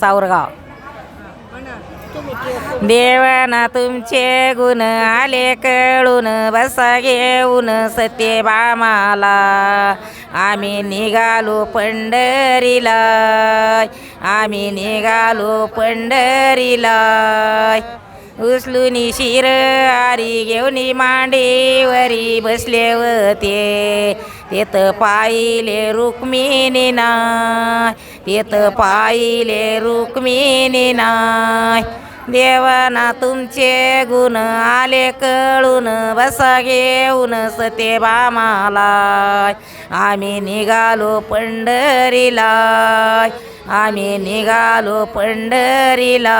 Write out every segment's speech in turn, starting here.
सावरगाव. देवाना तुमचे गुण आले कळून बसा घेऊन सत्यभामाला आम्ही निघालो पंढरीला. आम्ही निघालो पंढरीला. उचलून शिर आरी घेऊन मांडीवरी बसले होते. तेत पाहिले रुक्मिणी नाय तेत पाहिले रुक्मिणी नाय. देवाना तुमचे गुण आले कळून बसा घेऊन सते बामाला आम्ही निघालो पंढरीला आम्ही निघालो पंढरीला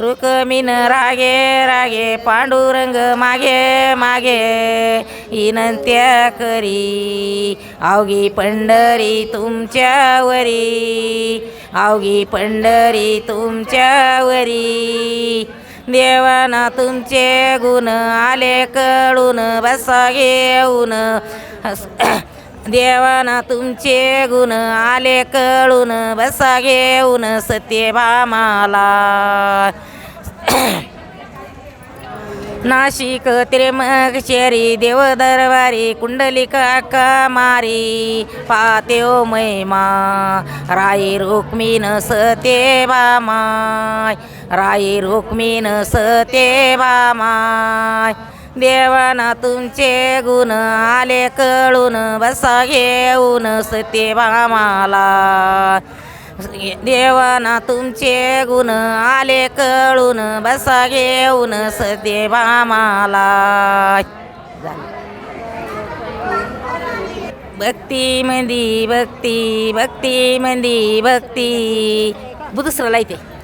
रुक्मिण रागे रागे पांडुरंग मागे मागे विनंत्या करी अवघी पंढरी तुमच्यावरी अवघी पंढरी तुमच्यावरी देवाना तुमचे गुण आले कळून बसा घेऊन देवाना तुमचे गुण आले कळून बसा घेऊन सत्यभामाला नाशिक त्र्यंबकेश्वरी देवदरबारी कुंडलिका मारी पात्यो महिमा. राई रुक्मिण सते बामाय राई रुक्मिण सते बामाय देवाना तुमचे गुण आले कळून बसा घेऊन सत्यभामाला देवाना तुमचे गुण आले कळून बसा घेऊन सत्यभामाला भक्ती मंदी भक्ती भक्ती मंदी भक्ती. दुसरं लाईते